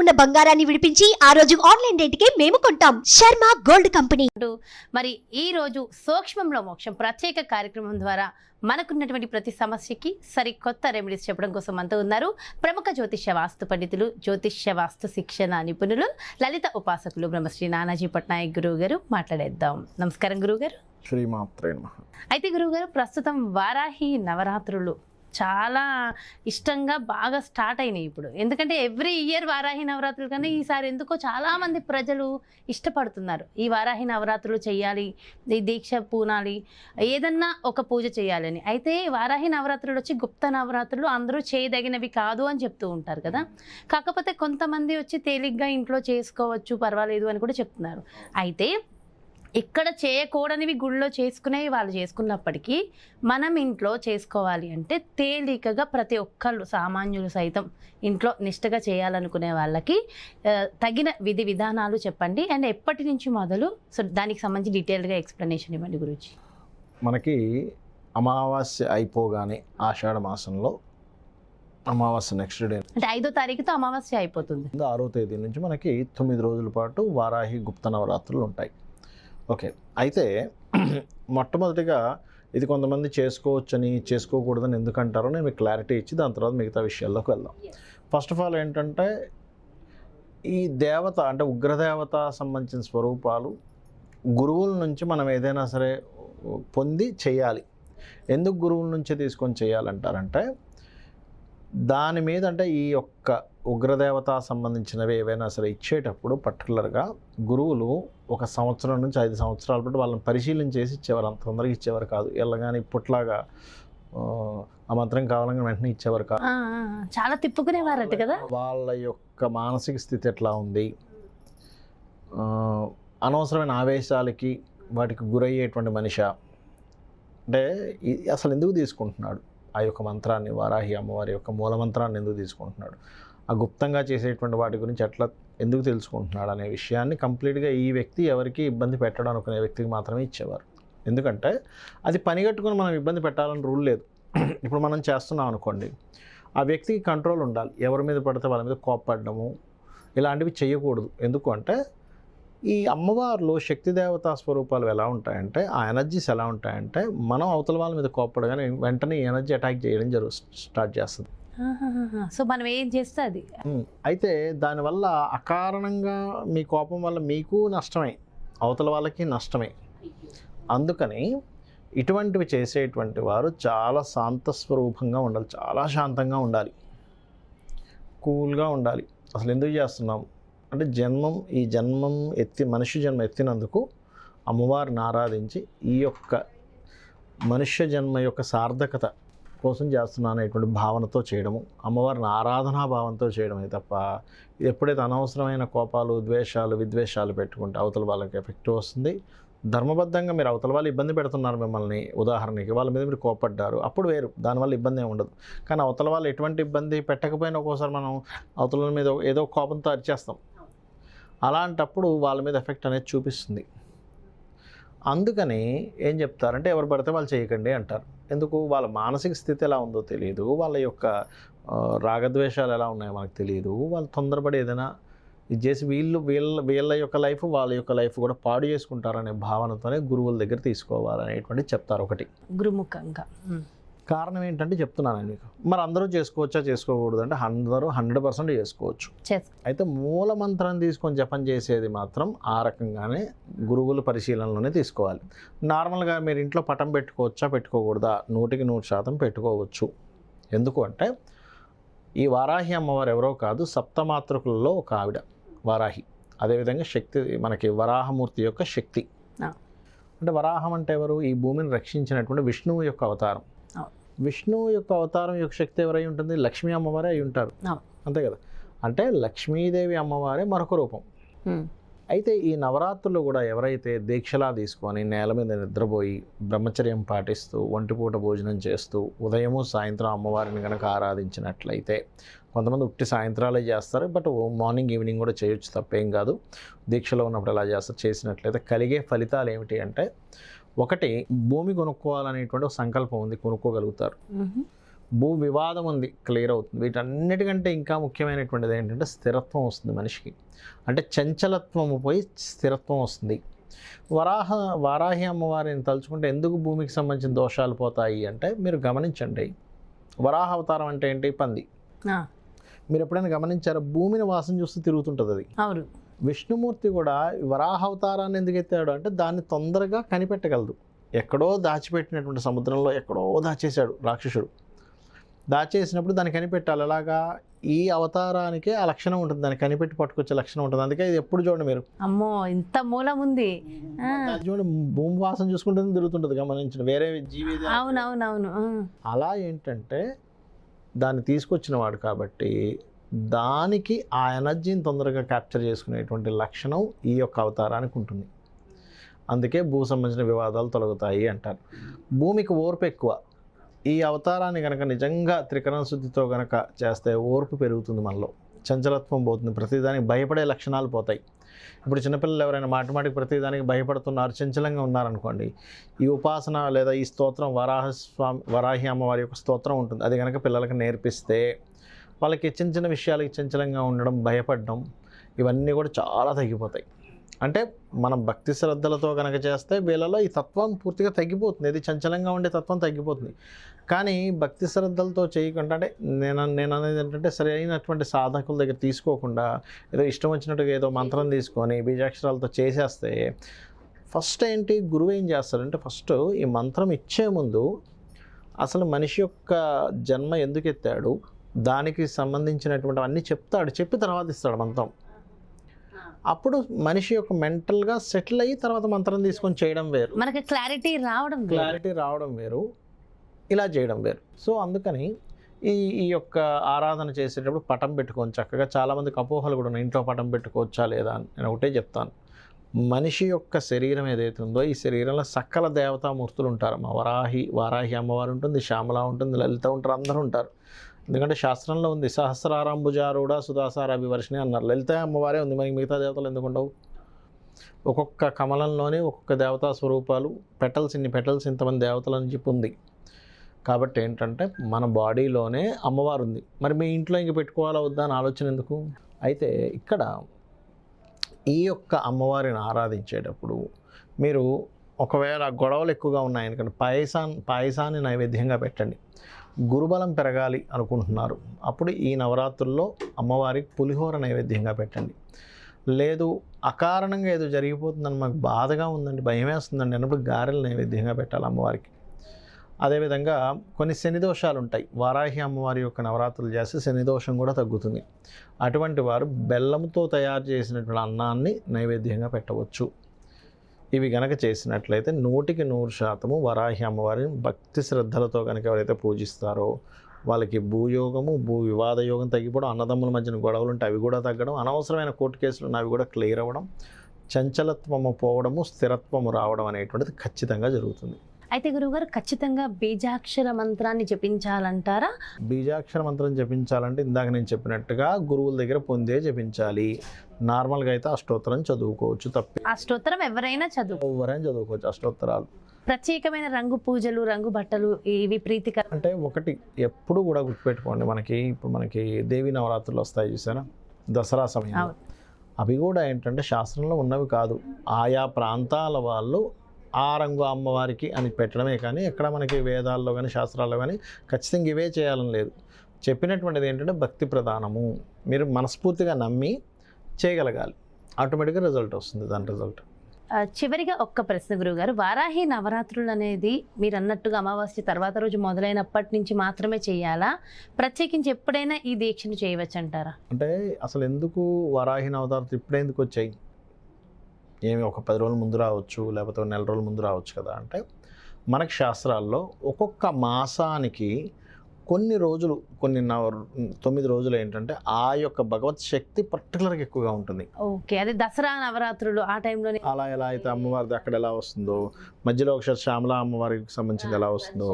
ఉన్న బంగారాన్ని విడిపించి ఆ రోజు ఆన్లైన్ రేటుకే మేము కొంటాం. Sharma gold company. మరి ఈ రోజు సూక్ష్మంలో మోక్షం ప్రత్యేక కార్యక్రమం ద్వారా మనకున్నటువంటి ప్రతి సమస్యకి సరికొత్త రెమెడీస్ చెప్పడం కోసం మనతో ఉన్నారు ప్రముఖ జ్యోతిష్య వాస్తు పండితులు జ్యోతిష్య వాస్తు శిక్షణ నిపుణులు లలిత ఉపాసకులు బ్రహ్మశ్రీ నానాజీ పట్నాయక్ గురువు గారు మాట్లాడేద్దాం. నమస్కారం గురువు గారు శ్రీమాత్రే అయితే గురువుగారు ప్రస్తుతం వారాహి నవరాత్రులు చాలా ఇష్టంగా బాగా స్టార్ట్ అయినాయి ఇప్పుడు. ఎందుకంటే ఎవ్రీ ఇయర్ వారాహి నవరాత్రులు కానీ ఈసారి ఎందుకో చాలా మంది ప్రజలు ఇష్టపడుతున్నారు. ఈ వారాహి నవరాత్రులు చేయాలి ఈ దీక్ష పూనాలి ఏదన్నా ఒక పూజ చేయాలని. అయితే వారాహి నవరాత్రులు వచ్చి గుప్త నవరాత్రులు అందరూ చేయదగినవి కాదు అని చెప్తూ ఉంటారు కదా. కాకపోతే కొంతమంది వచ్చి తేలిగ్గా ఇంట్లో చేసుకోవచ్చు పర్వాలేదు అని కూడా చెప్తున్నారు. అయితే ఇక్కడ చేయకూడనివి గుళ్ళో చేసుకునేవి వాళ్ళు చేసుకున్నప్పటికీ మనం ఇంట్లో చేసుకోవాలి అంటే తేలికగా ప్రతి ఒక్కళ్ళు సామాన్యులు సైతం ఇంట్లో నిష్టగా చేయాలనుకునే వాళ్ళకి తగిన విధి విధానాలు చెప్పండి. అండ్ ఎప్పటి నుంచి మొదలు? సో దానికి సంబంధించి డీటెయిల్గా ఎక్స్ప్లెనేషన్ ఇవ్వండి గురించి మనకి అమావాస్య అయిపోగానే ఆషాఢ మాసంలో అమావాస్య నెక్స్ట్ డే అంటే ఐదో తారీఖుతో అమావాస్య అయిపోతుంది. ఆరో తేదీ నుంచి మనకి తొమ్మిది రోజుల పాటు వారాహి గుప్త నవరాత్రులు ఉంటాయి. ఓకే. అయితే మొట్టమొదటిగా ఇది కొంతమంది చేసుకోవచ్చని చేసుకోకూడదని ఎందుకంటారో నేను మీకు క్లారిటీ ఇచ్చి దాని తర్వాత మిగతా విషయాల్లోకి వెళ్దాం. ఫస్ట్ ఆఫ్ ఆల్ ఏంటంటే ఈ దేవత అంటే ఉగ్రదేవత సంబంధించిన స్వరూపాలు గురువుల నుంచి మనం ఏదైనా సరే పొంది చేయాలి. ఎందుకు గురువుల నుంచే తీసుకొని చేయాలంటారంటే దాని మీద అంటే ఈ యొక్క ఉగ్రదేవత సంబంధించినవి ఏవైనా సరే ఇచ్చేటప్పుడు పర్టికులర్గా గురువులు ఒక సంవత్సరం నుంచి ఐదు సంవత్సరాల పాటు వాళ్ళని పరిశీలన చేసి ఇచ్చేవారు. అంత తొందరగా ఇచ్చేవారు కాదు. ఎలాగాని ఇప్పట్లాగా ఆ, మంత్రం కావాలని వెంటనే ఇచ్చేవారు కాదు. చాలా తిప్పుకునేవారట కదా? వాళ్ళ యొక్క మానసిక స్థితి ఎట్లా ఉంది? అనవసరమైన ఆవేశాలకి వాటికి గురయ్యేటువంటి మనిషి? అంటే అసలు ఎందుకు తీసుకుంటున్నాడు? ఆ యొక్క మంత్రాన్ని వారాహి అమ్మవారి యొక్క మూల మంత్రాన్ని ఎందుకు తీసుకుంటున్నాడు? ఆ గుప్తంగా చేసేటువంటి వాటి గురించి ఎట్లా ఎందుకు తెలుసుకుంటున్నాడు అనే విషయాన్ని కంప్లీట్గా ఈ వ్యక్తి ఎవరికి ఇబ్బంది పెట్టడం అనుకునే వ్యక్తికి మాత్రమే ఇచ్చేవారు. ఎందుకంటే అది పనిగట్టుకుని మనం ఇబ్బంది పెట్టాలని రూల్ లేదు. ఇప్పుడు మనం చేస్తున్నాం అనుకోండి ఆ వ్యక్తికి కంట్రోల్ ఉండాలి. ఎవరి మీద పడితే వాళ్ళ మీద కోప్పడము ఇలాంటివి చేయకూడదు. ఎందుకు అంటే ఈ అమ్మవారిలో శక్తి దేవతా స్వరూపాలు ఎలా ఉంటాయంటే ఆ ఎనర్జీస్ ఎలా ఉంటాయంటే మనం అవతల వాళ్ళ మీద కోప్పడగానే వెంటనే ఎనర్జీ అటాక్ చేయడం జరుగు స్టార్ట్ చేస్తుంది. సో మనం ఏం చేస్తే అది? అయితే దానివల్ల అకారణంగా మీ కోపం వల్ల మీకు నష్టమే అవతల వాళ్ళకి నష్టమే. అందుకని ఇటువంటివి చేసేటువంటి వారు చాలా శాంత స్వరూపంగా ఉండాలి చాలా శాంతంగా ఉండాలి. కూల్గా ఉండాలి. అసలు ఎందుకు చేస్తున్నాం? అంటే జన్మం ఈ జన్మం ఎత్తి మనిషి జన్మ ఎత్తినందుకు అమ్మవారిని ఆరాధించి ఈ యొక్క మనుష్య జన్మ యొక్క సార్థకత కోసం చేస్తున్నాను అనేటువంటి భావనతో చేయడము అమ్మవారిని ఆరాధనా భావంతో చేయడమే తప్ప ఎప్పుడైతే అనవసరమైన కోపాలు ద్వేషాలు విద్వేషాలు పెట్టుకుంటే అవతల వాళ్ళకి ఎఫెక్ట్ వస్తుంది. ధర్మబద్ధంగా మీరు అవతల వాళ్ళు ఇబ్బంది పెడుతున్నారు మిమ్మల్ని ఉదాహరణకి వాళ్ళ మీద మీరు కోపడ్డారు అప్పుడు వేరు దానివల్ల ఇబ్బంది ఏమి ఉండదు. కానీ అవతల వాళ్ళు ఎటువంటి ఇబ్బంది పెట్టకపోయినా ఒక్కోసారి మనం అవతల మీద ఏదో కోపంతో అరిచేస్తాం. అలాంటప్పుడు వాళ్ళ మీద ఎఫెక్ట్ అనేది చూపిస్తుంది. అందుకని ఏం చెప్తారంటే ఎవరు పడితే వాళ్ళు చేయకండి అంటారు. ఎందుకు? వాళ్ళ మానసిక స్థితి ఎలా ఉందో తెలియదు వాళ్ళ యొక్క రాగద్వేషాలు ఎలా ఉన్నాయో మనకు తెలియదు వాళ్ళు తొందరపడి ఏదైనా ఇది చేసి వీళ్ళు వీళ్ళ వీళ్ళ యొక్క లైఫ్ వాళ్ళ యొక్క లైఫ్ కూడా పాడు చేసుకుంటారనే భావనతోనే గురువుల దగ్గర తీసుకోవాలనేటువంటి చెప్తారు ఒకటి. గురుముఖంగా. కారణం ఏంటంటే చెప్తున్నాను మీకు. మరి అందరూ చేసుకోవచ్చా? చేసుకోకూడదు అంటే అందరూ హండ్రెడ్ పర్సెంట్ చేసుకోవచ్చు. చేస్ అయితే మూల మంత్రం తీసుకొని జపం చేసేది మాత్రం ఆ రకంగానే గురువుల పరిశీలనలోనే తీసుకోవాలి. నార్మల్గా మీరు ఇంట్లో పటం పెట్టుకోవచ్చా? పెట్టుకోకూడదా? నూటికి నూరు శాతం పెట్టుకోవచ్చు. ఎందుకు అంటే ఈ వారాహి అమ్మవారు ఎవరో కాదు సప్తమాతృకులలో ఒక ఆవిడ వారాహి. అదేవిధంగా శక్తి మనకి వరాహమూర్తి యొక్క శక్తి. అంటే వరాహం అంటే ఎవరు? ఈ భూమిని రక్షించినటువంటి విష్ణువు యొక్క అవతారం. విష్ణువు యొక్క అవతారం యొక్క శక్తి ఎవరై ఉంటుంది? లక్ష్మీ అమ్మవారే అయి ఉంటారు. అంతే కదా? అంటే లక్ష్మీదేవి అమ్మవారే మరొక రూపం. అయితే ఈ నవరాత్రులు కూడా ఎవరైతే దీక్షలా తీసుకొని నేల మీద నిద్రపోయి బ్రహ్మచర్యం పాటిస్తూ ఒంటిపూట భోజనం చేస్తూ ఉదయము సాయంత్రం అమ్మవారిని కనుక ఆరాధించినట్లయితే కొంతమంది ఉట్టి సాయంత్రాలే చేస్తారు. బట్ మార్నింగ్ ఈవినింగ్ కూడా చేయొచ్చు తప్పేం కాదు. దీక్షలో ఉన్నప్పుడు ఎలా చేస్తారు చేసినట్లయితే కలిగే ఫలితాలు ఏమిటి అంటే ఒకటి భూమి కొనుక్కోవాలనేటువంటి ఒక సంకల్పం ఉంది కొనుక్కోగలుగుతారు. భూ వివాదం ఉంది క్లియర్ అవుతుంది. వీటన్నిటికంటే ఇంకా ముఖ్యమైనటువంటిది ఏంటంటే స్థిరత్వం వస్తుంది మనిషికి. అంటే చంచలత్వం పోయి స్థిరత్వం వస్తుంది. వరాహ వారాహి అమ్మవారిని తలుచుకుంటే ఎందుకు భూమికి సంబంధించిన దోషాలు పోతాయి అంటే మీరు గమనించండి. వరాహ అవతారం అంటే ఏంటి? పంది. మీరు ఎప్పుడైనా గమనించారా? భూమిని వాసన చూస్తూ తిరుగుతుంటుంది అది. అవును. విష్ణుమూర్తి కూడా వరాహ అవతారాన్ని ఎందుకు ఎత్తాడు అంటే దాన్ని తొందరగా కనిపెట్టగలదు. ఎక్కడో దాచిపెట్టినటువంటి సముద్రంలో ఎక్కడో దాచేశాడు రాక్షసుడు. దాచేసినప్పుడు దాన్ని కనిపెట్టాలి. అలాగా ఈ అవతారానికే ఆ లక్షణం ఉంటుంది. దాన్ని కనిపెట్టి పట్టుకొచ్చే లక్షణం ఉంటుంది. అందుకే ఇది ఎప్పుడు చూడండి మీరు. అమ్మో ఇంత మూలం ఉంది. చూడండి భూమి వాసన చూసుకుంటేనే తిరుగుతుంటుంది గమనించిన వేరే జీవి అవునవునవును. అలా ఏంటంటే దాన్ని తీసుకొచ్చిన వాడు కాబట్టి దానికి ఆ ఎనర్జీని తొందరగా క్యాప్చర్ చేసుకునేటువంటి లక్షణం ఈ యొక్క అవతారానికి ఉంటుంది. అందుకే భూ సంబంధించిన వివాదాలు తొలగుతాయి అంటారు. భూమికి ఓర్పు ఎక్కువ. ఈ అవతారాన్ని కనుక నిజంగా త్రికరణ శుద్ధితో కనుక చేస్తే ఓర్పు పెరుగుతుంది మనలో. చంచలత్వం పోతుంది. ప్రతిదానికి భయపడే లక్షణాలు పోతాయి. ఇప్పుడు చిన్నపిల్లలు ఎవరైనా మాటి మాటికి ప్రతిదానికి భయపడుతున్నారు చంచలంగా ఉన్నారనుకోండి ఈ ఉపాసన లేదా ఈ స్తోత్రం వరాహ స్వామి వరాహి అమ్మవారి యొక్క స్తోత్రం ఉంటుంది. అది కనుక పిల్లలకు నేర్పిస్తే వాళ్ళకి చిన్న చిన్న విషయాలకి చంచలంగా ఉండడం భయపడడం ఇవన్నీ కూడా చాలా తగ్గిపోతాయి. అంటే మనం భక్తి శ్రద్ధలతో కనుక చేస్తే వీళ్ళలో ఈ తత్వం పూర్తిగా తగ్గిపోతుంది. ఇది చంచలంగా ఉండే తత్వం తగ్గిపోతుంది. కానీ భక్తి శ్రద్ధలతో చేయకుండా అంటే నేను నేను అనేది ఏంటంటే సరైనటువంటి సాధకుల దగ్గర తీసుకోకుండా ఏదో ఇష్టం వచ్చినట్టుగా ఏదో మంత్రం తీసుకొని బీజాక్షరాలతో చేసేస్తే ఫస్ట్ ఏంటి గురువు ఏం చేస్తాడంటే ఫస్ట్ ఈ మంత్రం ఇచ్చే ముందు అసలు మనిషి యొక్క జన్మ ఎందుకు ఎత్తాడు? దానికి సంబంధించినటువంటి అన్నీ చెప్తాడు. చెప్పి తర్వాత ఇస్తాడు మంత్రం. అప్పుడు మనిషి యొక్క మెంటల్గా సెటిల్ అయ్యి తర్వాత మంత్రం తీసుకొని చేయడం వేరు. మనకి క్లారిటీ రావడం. క్లారిటీ రావడం వేరు. ఇలా చేయడం వేరు. సో అందుకని ఈ ఈ యొక్క ఆరాధన చేసేటప్పుడు పటం పెట్టుకొని చక్కగా. చాలామందికి అపోహలు కూడా ఉన్నాయి. ఇంట్లో పటం పెట్టుకోవచ్చా లేదా అని నేను ఒకటే చెప్తాను. మనిషి యొక్క శరీరం ఏదైతే ఉందో ఈ శరీరంలో సకల దేవతామూర్తులు ఉంటారు. మా వరాహి వారాహి అమ్మవారు ఉంటుంది శ్యామల ఉంటుంది లలిత ఉంటారు అందరూ ఉంటారు. ఎందుకంటే శాస్త్రంలో ఉంది సహస్రారాంబుజారూఢ సుధాసార అభివర్షిణి అన్నారు. లలిత అమ్మవారే ఉంది మరి మిగతా దేవతలు ఎందుకు ఉండవు? ఒక్కొక్క కమలంలోనే ఒక్కొక్క దేవతా స్వరూపాలు పెటల్స్ ఇన్ని పెటల్స్ ఇంతమంది దేవతలని చెప్పి ఉంది కాబట్టి ఏంటంటే మన బాడీలోనే అమ్మవారు ఉంది. మరి మీ ఇంట్లో ఇంక పెట్టుకోవాలా వద్దా అని ఆలోచన ఎందుకు? అయితే ఇక్కడ ఈ యొక్క అమ్మవారిని ఆరాధించేటప్పుడు మీరు ఒకవేళ గొడవలు ఎక్కువగా ఉన్నాయనుకోండి పాయసాన్ పాయసాన్ని నైవేద్యంగా పెట్టండి. గురుబలం పెరగాలి అనుకుంటున్నారు. అప్పుడు ఈ నవరాత్రుల్లో అమ్మవారికి పులిహోర నైవేద్యంగా పెట్టండి. లేదు అకారణంగా ఏదో జరిగిపోతుందని మాకు బాధగా ఉందండి భయం వేస్తుందండి అన్నప్పుడు గారెలు నైవేద్యంగా పెట్టాలి అమ్మవారికి. అదేవిధంగా కొన్ని శని దోషాలు ఉంటాయి. వారాహి అమ్మవారి యొక్క నవరాత్రులు చేస్తే శని దోషం కూడా తగ్గుతుంది. అటువంటి వారు బెల్లంతో తయారు చేసినటువంటి అన్నాన్ని నైవేద్యంగా పెట్టవచ్చు. ఇవి గనక చేసినట్లయితే నూటికి నూరు శాతము వరాహి అమ్మవారిని భక్తి శ్రద్ధలతో కనుక ఎవరైతే పూజిస్తారో వాళ్ళకి భూయోగము భూ వివాద యోగం తగ్గిపోవడం అన్నదమ్ముల మధ్యన గొడవలు ఉంటే అవి కూడా తగ్గడం అనవసరమైన కోర్టు కేసులు ఉన్న అవి కూడా క్లియర్ అవ్వడం చంచలత్వము పోవడము స్థిరత్వము రావడం అనేటువంటిది ఖచ్చితంగా జరుగుతుంది. అయితే గురువుగారు ఖచ్చితంగా బీజాక్షర మంత్రాన్ని జపించాలంటారా? బీజాక్షర మంత్రం జపించాలంటే ఇందాక నేను చెప్పినట్టుగా గురువుల దగ్గర పొందే జపించాలి. నార్మల్గా అయితే అష్టోత్తరం చదువుకోవచ్చు తప్పి. ఆ స్తోత్రం ఎవరైనా చదువు ఎవరైనా చదువుకోవచ్చు అష్టోత్తరాలు. ప్రత్యేకమైన రంగు పూజలు రంగు బట్టలు ఇవి ప్రీతికర అంటే ఒకటి ఎప్పుడు కూడా గుర్తుపెట్టుకోండి మనకి. ఇప్పుడు మనకి దేవి నవరాత్రులు వస్తాయి చూసారా? దసరా అవును. అవి కూడా ఏంటంటే శాస్త్రంలో ఉన్నవి కాదు. ఆయా ప్రాంతాల వాళ్ళు ఆ రంగు అమ్మవారికి అని పెట్టడమే కానీ ఎక్కడ మనకి వేదాల్లో కానీ శాస్త్రాల్లో కానీ ఖచ్చితంగా ఇవే చేయాలని లేదు. చెప్పినటువంటిది ఏంటంటే భక్తి ప్రధానము. మీరు మనస్ఫూర్తిగా నమ్మి చేయగలగాలి. ఆటోమేటిక్గా రిజల్ట్ వస్తుంది దాని రిజల్ట్. చివరిగా ఒక్క ప్రశ్న గురువుగారు వారాహి నవరాత్రులు అనేది మీరు అన్నట్టుగా అమావాస్య తర్వాత రోజు మొదలైనప్పటి నుంచి మాత్రమే చేయాలా? ప్రత్యేకించి ఎప్పుడైనా ఈ దీక్షను చేయవచ్చు అంటారా అంటే అసలు ఎందుకు వరాహి నవతారత ఇప్పుడే ఎందుకు వచ్చాయి? ఏమి ఒక పది రోజుల ముందు రావచ్చు లేకపోతే నెల రోజుల ముందు రావచ్చు కదా అంటే మనకి శాస్త్రాల్లో ఒక్కొక్క మాసానికి కొన్ని రోజులు కొన్ని నవ తొమ్మిది రోజులు ఏంటంటే ఆ యొక్క భగవత్ శక్తి పర్టికులర్గా ఎక్కువగా ఉంటుంది. ఓకే. అదే దసరా నవరాత్రులు ఆ టైంలోనే అలా ఎలా అయితే అమ్మవారిది అక్కడ ఎలా వస్తుందో మధ్యలో ఒకసారి శ్యామల అమ్మవారికి సంబంధించింది ఎలా వస్తుందో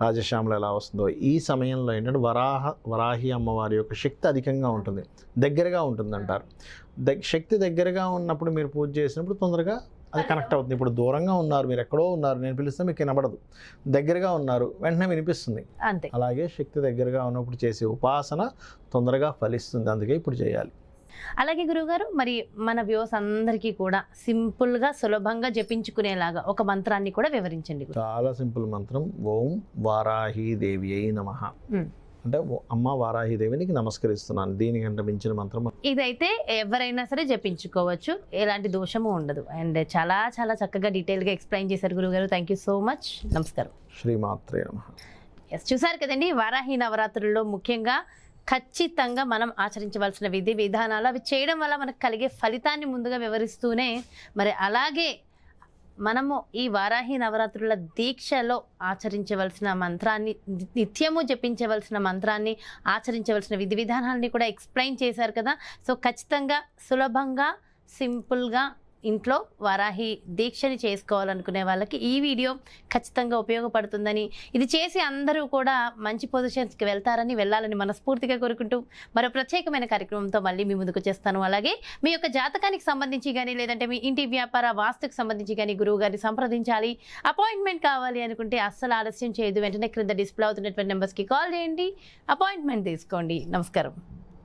రాజశ్యామల ఎలా వస్తుందో ఈ సమయంలో ఏంటంటే వరాహ వరాహి అమ్మవారి యొక్క శక్తి అధికంగా ఉంటుంది. దగ్గరగా ఉంటుంది అంటారు శక్తి దగ్గరగా ఉన్నప్పుడు మీరు పూజ చేసినప్పుడు తొందరగా అది కనెక్ట్ అవుతుంది. ఇప్పుడు దూరంగా ఉన్నారు మీరు ఎక్కడో ఉన్నారు నేను పిలిస్తే మీకు వినబడదు. దగ్గరగా ఉన్నారు వెంటనే వినిపిస్తుంది. అంతే. అలాగే శక్తి దగ్గరగా ఉన్నప్పుడు చేసే ఉపాసన తొందరగా ఫలిస్తుంది. అందుకే ఇప్పుడు చేయాలి. అలాగే గురువుగారు మరి మన వ్యూస్ అందరికీ కూడా సింపుల్గా సులభంగా జపించుకునేలాగా ఒక మంత్రాన్ని కూడా వివరించండి. చాలా సింపుల్ మంత్రం. ఓం వారాహి దేవి అయి నమ. అంటే అమ్మ వారాహి దేవినికి నమస్కరిస్తున్నాను దీనికంటే మించిన మంత్రం ఇదైతే ఎవరైనా సరే జపించుకోవచ్చు. ఎలాంటి దోషము ఉండదు. అండ్ చాలా చాలా చక్కగా డీటెయిల్గా ఎక్స్ప్లెయిన్ చేశారు గురువుగారు థ్యాంక్ యూ సో మచ్. నమస్కారం. శ్రీమాత్రే నమ. ఎస్ చూసారు కదండి? వారాహి నవరాత్రుల్లో ముఖ్యంగా ఖచ్చితంగా మనం ఆచరించవలసిన విధి విధానాలు. అవి చేయడం వల్ల మనకు కలిగే ఫలితాన్ని ముందుగా వివరిస్తూనే మరి అలాగే మనము ఈ వారాహి నవరాత్రుల దీక్షలో ఆచరించవలసిన మంత్రాన్ని నిత్యము జపించవలసిన మంత్రాన్ని ఆచరించవలసిన విధి విధానాలని కూడా ఎక్స్ప్లెయిన్ చేశారు కదా. సో ఖచ్చితంగా సులభంగా సింపుల్గా ఇంట్లో వారాహి దీక్షని చేసుకోవాలనుకునే వాళ్ళకి ఈ వీడియో ఖచ్చితంగా ఉపయోగపడుతుందని. ఇది చేసి అందరూ కూడా మంచి పొజిషన్స్కి వెళ్తారని వెళ్ళాలని మనస్ఫూర్తిగా కోరుకుంటూ మరో ప్రత్యేకమైన కార్యక్రమంతో మళ్ళీ మీ ముందుకు చేస్తాను. అలాగే మీ యొక్క జాతకానికి సంబంధించి కానీ లేదంటే మీ ఇంటి వ్యాపార వాస్తుకు సంబంధించి కానీ గురువు గారిని సంప్రదించాలి. అపాయింట్మెంట్ కావాలి అనుకుంటే అస్సలు ఆలస్యం చేయదు. వెంటనే క్రింద డిస్ప్లే అవుతున్నటువంటి నెంబర్స్కి కాల్ చేయండి. అపాయింట్మెంట్ తీసుకోండి. నమస్కారం.